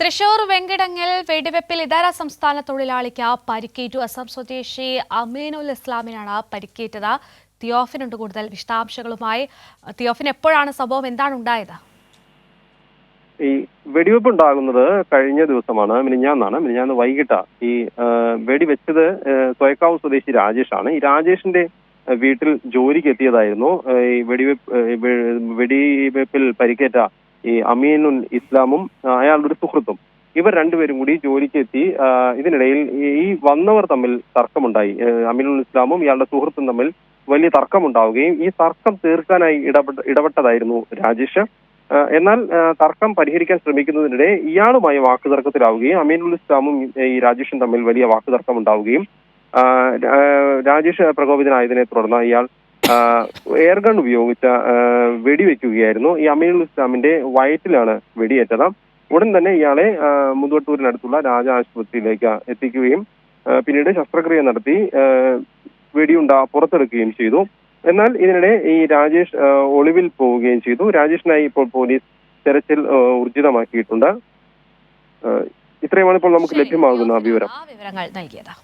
തൃശൂർ വെങ്കിടങ്ങിൽ വെടിവെപ്പിൽ ഇതര സംസ്ഥാന തൊഴിലാളിക്ക് പരിക്കേറ്റു. അസം സ്വദേശി അമീനുൽ ഇസ്ലാമിനാണ് പരിക്കേറ്റത്. തിയോഫിനുണ്ട് കൂടുതൽ വിശദാംശങ്ങളുമായി. തിയോഫിൻ എപ്പോഴാണ് സംഭവം? എന്താണ് ഉണ്ടായത്? ഈ വെടിവെപ്പ് ഉണ്ടാകുന്നത് കഴിഞ്ഞ ദിവസമാണ് മിനിഞ്ഞാന്നാണ്. മിനിഞ്ഞാന്ന് വൈകിട്ട ഈ വെടിവെച്ചത് സ്വയക്കാവ് സ്വദേശി രാജേഷാണ്. ഈ രാജേഷിന്റെ വീട്ടിൽ ജോലിക്ക് എത്തിയതായിരുന്നു ഈ വെടിവെപ്പ് വെടിവെപ്പിൽ പരിക്കേറ്റ ഈ അമീനുൽ ഇസ്ലാമും അയാളുടെ ഒരു സുഹൃത്തും. ഇവർ രണ്ടുപേരും കൂടി ജോലിക്ക് എത്തി ഇതിനിടയിൽ ഈ- വന്നവർ തമ്മിൽ തർക്കമുണ്ടായി. അമീനുൽ ഇസ്ലാമും ഇയാളുടെ സുഹൃത്തും തമ്മിൽ വലിയ തർക്കമുണ്ടാവുകയും ഈ തർക്കം തീർക്കാനായി ഇടപെട്ട ഇടപെട്ടതായിരുന്നു രാജേഷ്. എന്നാൽ തർക്കം പരിഹരിക്കാൻ ശ്രമിക്കുന്നതിനിടെ ഇയാളുമായി വാക്കുതർക്കത്തിലാവുകയും അമീനുൽ ഇസ്ലാമും ഈ രാജേഷും തമ്മിൽ വലിയ വാക്കുതർക്കം ഉണ്ടാവുകയും രാജേഷ് പ്രകോപിതനായതിനെ തുടർന്ന് ഇയാൾ എയർ ഗൺ ഉപയോഗിച്ച വെടിവെക്കുകയായിരുന്നു. ഈ അമീനുൽ ഇസ്ലാമിന്റെ വയറ്റിലാണ് വെടിയേറ്റത്. ഉടൻ തന്നെ ഇയാളെ മുതുവട്ടൂരിനടുത്തുള്ള രാജ ആശുപത്രിയിലേക്ക് എത്തിക്കുകയും പിന്നീട് ശസ്ത്രക്രിയ നടത്തി വെടിയുണ്ടാ പുറത്തെടുക്കുകയും ചെയ്തു. എന്നാൽ ഇതിനിടെ ഈ രാജേഷ് ഒളിവിൽ പോവുകയും ചെയ്തു. രാജേഷിനായി ഇപ്പോൾ പോലീസ് തെരച്ചിൽ ഊർജിതമാക്കിയിട്ടുണ്ട്. ഇത്രയുമാണ് ഇപ്പോൾ നമുക്ക് ലഭ്യമാകുന്ന വിവരം. വിവരങ്ങൾ നൽകിയത്.